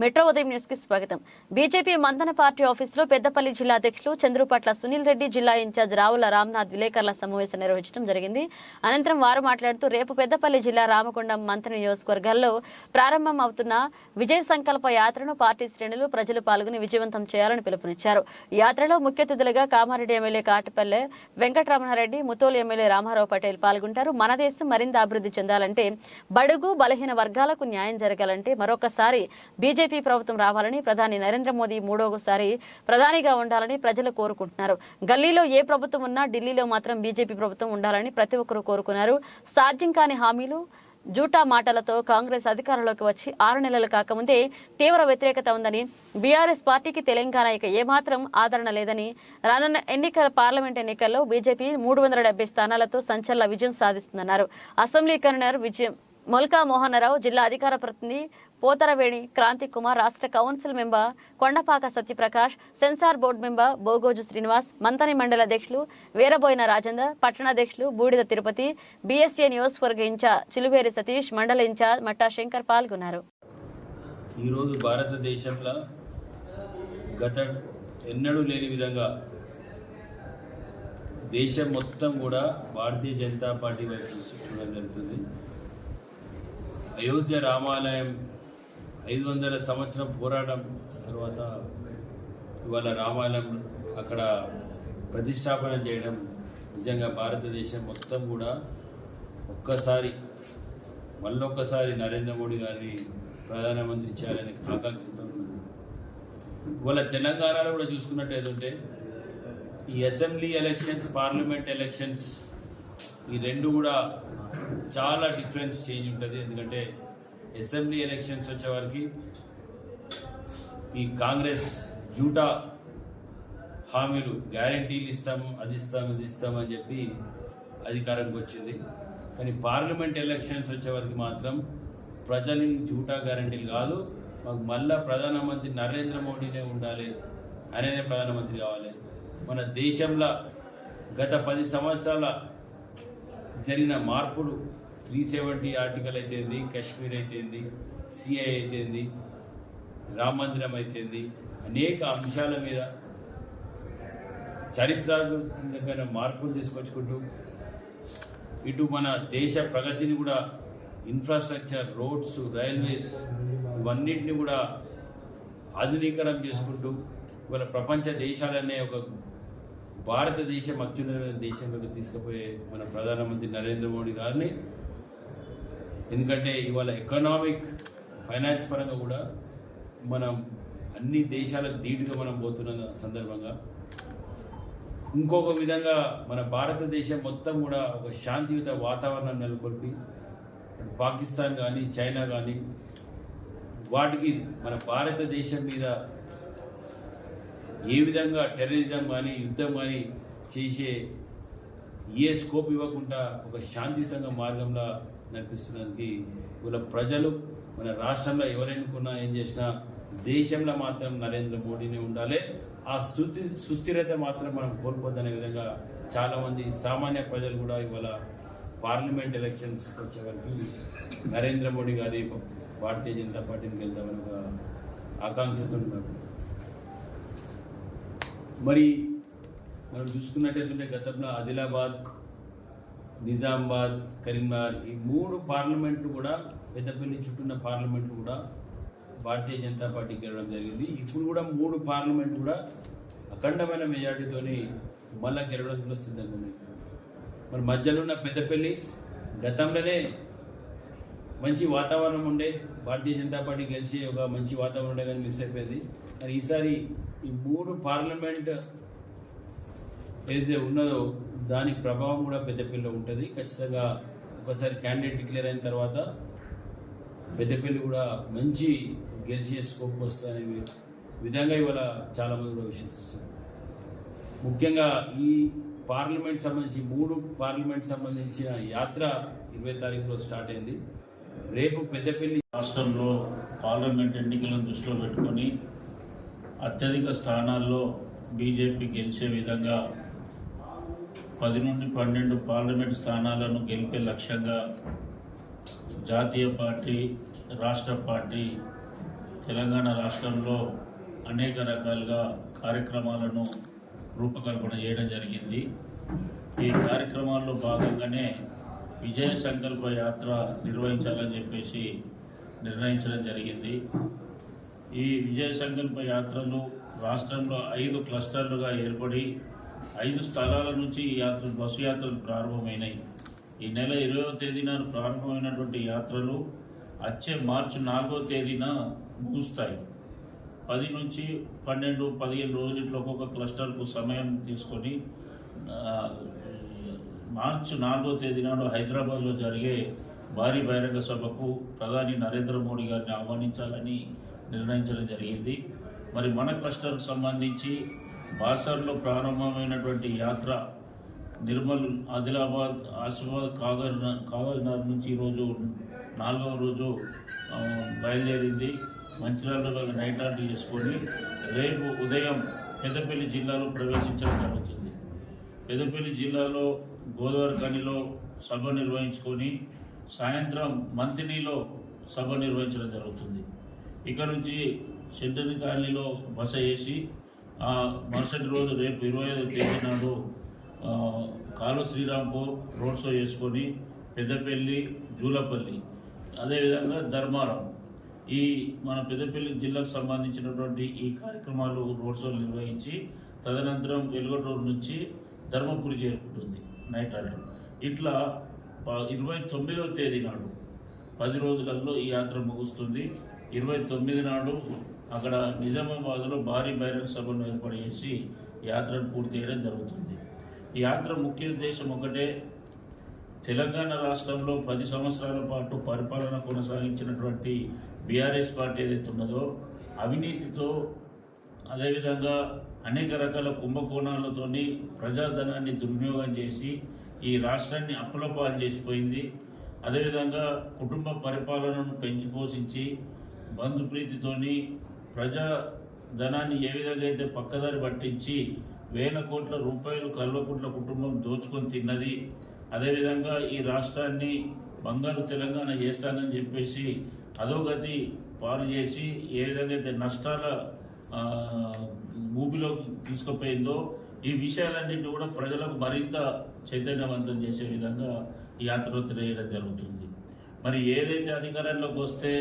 Metro ఉదయం న్యూస్కి స్వాగతం. బీజేపీ మంతన పార్టీ ఆఫీసులో పెద్దపల్లి జిల్లా అధ్యక్షులు చంద్రుపట్ల సునీల్ రెడ్డి జిల్లా ఇన్ఛార్జ్ రావుల రామ్నాథ్ విలేకరుల సమావేశం నిర్వహించడం జరిగింది. అనంతరం వారు మాట్లాడుతూ రేపు పెద్దపల్లి జిల్లా రామకొండం మంత్రి నియోజకవర్గాల్లో ప్రారంభం అవుతున్న విజయ సంకల్ప యాత్రను పార్టీ శ్రేణులు ప్రజలు పాల్గొని విజయవంతం చేయాలని పిలుపునిచ్చారు. యాత్రలో ముఖ్య అతిథులుగా కామారెడ్డి ఎమ్మెల్యే కాటిపల్లె వెంకటరమణారెడ్డి ముతోలు ఎమ్మెల్యే రామారావు పటేల్ పాల్గొంటారు. మన దేశం మరింత అభివృద్ధి చెందాలంటే బడుగు బలహీన వర్గాలకు న్యాయం జరగాలంటే మరొకసారి బీజేపీ ప్రభుత్వం రావాలని ప్రధాని నరేంద్ర మోదీ మూడోసారి ప్రధానిగా ఉండాలని ప్రజలు కోరుకుంటున్నారు. గల్లీలో ఏ ప్రభుత్వం ఉన్నా ఢిల్లీలో మాత్రం బీజేపీ ప్రభుత్వం ఉండాలని ప్రతి ఒక్కరూ కోరుకున్నారు. సాధ్యం కాని హామీలు జూటా మాటలతో కాంగ్రెస్ అధికారంలోకి వచ్చి ఆరు నెలలు కాకముందే తీవ్ర వ్యతిరేకత ఉందని బీఆర్ఎస్ పార్టీకి తెలంగాణ ఇక ఏమాత్రం ఆదరణ లేదని రానున్న ఎన్నికల పార్లమెంట్ ఎన్నికల్లో బీజేపీ మూడు వందల స్థానాలతో సంచలన విజయం సాధిస్తుందన్నారు. అసెంబ్లీ కన్వీనర్ విజయం మొల్కా మోహనరావు జిల్లా అధికార ప్రతినిధి పోతరవేణి క్రాంతి కుమార్ రాష్ట్ర council member Kondapaka Satyaprakash censor board member Bogoju Srinivas Manthani మండల అధ్యక్షులు వీరబోయిన రాజేందర్ పట్టణాధ్యక్షులు బూడిద తిరుపతి బీఎస్ఏ నియోజకవర్గ ఇన్ఛార్జ్ చిలువేరి సతీష్ మండల ఇన్ఛార్జ్ మట్టా శంకర్ పాల్గొన్నారు. ఈరోజు భారతదేశంలో గత ఎన్నడూ లేని విధంగా దేశం మొత్తం కూడా భారతీయ జనతా పార్టీ వైపు చూసి చూడడం జరుగుతుంది. అయోధ్య రామాలయం ఐదు వందల సంవత్సరం పోరాటం తర్వాత ఇవాళ రామాలయం అక్కడ ప్రతిష్టాపన చేయడం నిజంగా భారతదేశం మొత్తం కూడా ఒక్కసారి మళ్ళొక్కసారి నరేంద్ర మోడీ గారిని ప్రధానమంత్రి చేయాలని ఆకాంక్షిస్తున్నాను ఇవాళ తెలంగాణలో కూడా చూసుకున్నట్టయితే ఈ అసెంబ్లీ ఎలక్షన్స్ పార్లమెంట్ ఎలక్షన్స్ ఈ రెండు కూడా చాలా డిఫరెన్స్ చేంజ్ ఉంటుంది. ఎందుకంటే అసెంబ్లీ ఎలక్షన్స్ వచ్చేవారికి ఈ కాంగ్రెస్ జూటా హామీలు గ్యారంటీలు ఇస్తాం అది ఇస్తాం ఇది ఇస్తాం అని చెప్పి అధికారానికి వచ్చింది. కానీ పార్లమెంట్ ఎలక్షన్స్ వచ్చేవరకు మాత్రం ప్రజలు జూటా గ్యారంటీలు కాదు మాకు మళ్ళా ప్రధానమంత్రి నరేంద్ర మోడీనే ఉండాలి ఆయననే ప్రధానమంత్రి కావాలి. మన దేశంలో గత పది సంవత్సరాల జరిగిన మార్పులు త్రీ సెవెంటీ ఆర్టికల్ అయితేంది కాశ్మీర్ అయితేంది సిఐ అయితేంది రామ మందిరం అయితేంది అనేక అంశాల మీద చరిత్రాత్మకమైన మార్పులు తీసుకొచ్చుకుంటూ ఇటు మన దేశ ప్రగతిని కూడా ఇన్ఫ్రాస్ట్రక్చర్ రోడ్స్ రైల్వేస్ ఇవన్నిటిని కూడా ఆధునీకరణ చేసుకుంటూ ఇవాళ ప్రపంచ దేశాలనే ఒక భారతదేశం అత్యున్నతమైన దేశంలోకి తీసుకుపోయే మన ప్రధానమంత్రి నరేంద్ర మోడీ గారిని ఎందుకంటే ఇవాళ ఎకనామిక్ ఫైనాన్స్ పరంగా కూడా మనం అన్ని దేశాలకు ధీటుగా మనం పోతున్న సందర్భంగా ఇంకొక విధంగా మన భారతదేశం మొత్తం కూడా ఒక శాంతియుత వాతావరణం నెలకొల్పి పాకిస్తాన్ కానీ చైనా కానీ వాటికి మన భారతదేశం మీద ఏ విధంగా టెర్రరిజం కానీ యుద్ధం కానీ చేసే ఏ స్కోప్ ఇవ్వకుండా ఒక శాంతియుతంగా మార్గంలో నడిపిస్తున్నందుకు ఇవాళ ప్రజలు మన రాష్ట్రంలో ఎవరెన్నుకున్నా ఏం చేసినా దేశంలో మాత్రం నరేంద్ర మోడీనే ఉండాలి. ఆ స్థుతి సుస్థిరత మాత్రం మనం కోల్పోద్దనే విధంగా చాలామంది సామాన్య ప్రజలు కూడా ఇవాళ పార్లమెంట్ ఎలక్షన్స్ వచ్చే వరకు నరేంద్ర మోడీ గారి భారతీయ జనతా పార్టీకి వెళ్తామని ఒక ఆకాంక్షతో ఉన్నారు. మరి మనం చూసుకున్నట్టయితే గతంలో ఆదిలాబాద్ నిజామాబాద్ కరీంనగర్ ఈ మూడు పార్లమెంట్లు కూడా పెద్దపల్లి చుట్టూన్న పార్లమెంట్లు కూడా భారతీయ జనతా పార్టీకి గెలవడం జరిగింది. ఇప్పుడు కూడా మూడు పార్లమెంట్ కూడా అఖండమైన మెజార్టీతోని మళ్ళా గెలవడం సిద్ధంగా ఉన్నాయి మరి మధ్యలో ఉన్న పెద్దపల్లి గతంలోనే మంచి వాతావరణం ఉండే భారతీయ జనతా పార్టీ గెలిచి ఒక మంచి వాతావరణం ఉండే కానీ మిస్ అయిపోయింది. మరి ఈసారి ఈ మూడు పార్లమెంట్ ఏదైతే ఉన్నదో దాని ప్రభావం కూడా పెద్దపల్లిలో ఉంటుంది. ఖచ్చితంగా ఒకసారి క్యాండిడేట్ డిక్లేర్ అయిన తర్వాత పెద్దపల్లి కూడా మంచి గెలిచే స్కోప్ వస్తుందనే విధంగా ఇవాళ చాలామంది కూడా విశ్వసిస్తున్నారు ముఖ్యంగా ఈ పార్లమెంట్ సంబంధించి మూడు పార్లమెంట్ సంబంధించిన యాత్ర ఇరవై తారీఖులో స్టార్ట్ అయింది. రేపు పెద్దపల్లి రాష్ట్రంలో పార్లమెంట్ ఎన్నికలను దృష్టిలో పెట్టుకొని అత్యధిక స్థానాల్లో బీజేపీ గెలిచే విధంగా పది నుండి పన్నెండు పార్లమెంట్ స్థానాలను గెలిపే లక్ష్యంగా జాతీయ పార్టీ రాష్ట్ర పార్టీ తెలంగాణ రాష్ట్రంలో అనేక రకాలుగా కార్యక్రమాలను రూపకల్పన చేయడం జరిగింది. ఈ కార్యక్రమాల్లో భాగంగానే విజయ సంకల్ప యాత్ర నిర్వహించాలని చెప్పేసి నిర్ణయించడం జరిగింది. ఈ విజయ సంకల్ప యాత్రలు రాష్ట్రంలో ఐదు క్లస్టర్లుగా ఏర్పడి ఐదు స్థలాల నుంచి ఈ యాత్ర బస్సు యాత్రలు ప్రారంభమైనాయి. ఈ నెల ఇరవై తేదీన ప్రారంభమైనటువంటి యాత్రలు వచ్చే మార్చి నాలుగో తేదీన ముగుస్తాయి. పది నుంచి పన్నెండు పదిహేను రోజులు ఇట్లా ఒక్కొక్క క్లస్టర్కు సమయం తీసుకొని మార్చి నాలుగో తేదీ నాడు హైదరాబాద్లో జరిగే భారీ బహిరంగ సభకు ప్రధాని నరేంద్ర మోడీ గారిని ఆహ్వానించాలని నిర్ణయించడం జరిగింది. మరి మన క్లస్టర్కు సంబంధించి బాసర్లో ప్రారంభమైనటువంటి యాత్ర నిర్మల్ ఆదిలాబాద్ ఆసిఫాబాద్ కాగర్ కాగర్నగర్ నుంచి ఈరోజు నాలుగవ రోజు బయలుదేరింది. మంచిర్యాలలో నైట్ ఆర్డర్ చేసుకొని రేపు ఉదయం పెద్దపల్లి జిల్లాలో ప్రవేశించడం జరుగుతుంది. పెద్దపల్లి జిల్లాలో గోదావరి గోదావరిఖనిలో సభ నిర్వహించుకొని సాయంత్రం మంతినిలో సభ నిర్వహించడం జరుగుతుంది. ఇక్కడ నుంచి సెంటర్ కాలనీలో బస వేసి మరుసటి రోజు రేపు ఇరవై ఐదు తేదీ నాడు కాలు శ్రీరాంపూర్ రోడ్ షో చేసుకొని పెద్దపల్లి జూలపల్లి అదేవిధంగా ధర్మారం. ఈ మన పెద్దపల్లి జిల్లాకు సంబంధించినటువంటి ఈ కార్యక్రమాలు రోడ్ షోలు నిర్వహించి తదనంతరం వెలుగటూరు నుంచి ధర్మపురి చేరుకుంటుంది నైట్ ఆర్డర్. ఇట్లా ఇరవై తొమ్మిదవ తేదీ నాడు పది రోజులలో ఈ యాత్ర ముగుస్తుంది. ఇరవై తొమ్మిది నాడు అక్కడ నిజామాబాద్లో భారీ బహిరంగ సభను ఏర్పాటు చేసి యాత్రను పూర్తి చేయడం జరుగుతుంది. ఈ యాత్ర ముఖ్య ఉద్దేశం ఒకటే తెలంగాణ రాష్ట్రంలో పది సంవత్సరాల పాటు పరిపాలన కొనసాగించినటువంటి బీఆర్ఎస్ పార్టీ ఏదైతే ఉన్నదో అవినీతితో అదేవిధంగా అనేక రకాల కుంభకోణాలతోని ప్రజాధనాన్ని దుర్వినియోగం చేసి ఈ రాష్ట్రాన్ని అప్పులపాలు చేసిపోయింది. అదేవిధంగా కుటుంబ పరిపాలనను పెంచి పోషించి బంధుప్రీతితోని ప్రజా ధనాన్ని ఏ విధంగా అయితే పక్కదారి పట్టించి వేల కోట్ల రూపాయలు కల్వకుంట్ల కుటుంబం దోచుకొని తిన్నది అదేవిధంగా ఈ రాష్ట్రాన్ని బంగారు తెలంగాణ చేస్తానని చెప్పేసి అధోగతి పాలు చేసి ఏ విధంగా అయితే నష్టాల ఊపిలోకి తీసుకుపోయిందో ఈ విషయాలన్నింటినీ కూడా ప్రజలకు మరింత చైతన్యవంతం చేసే విధంగా ఈ యాత్ర జరుగుతుంది. మరి ఏదైతే అధికారంలోకి వస్తే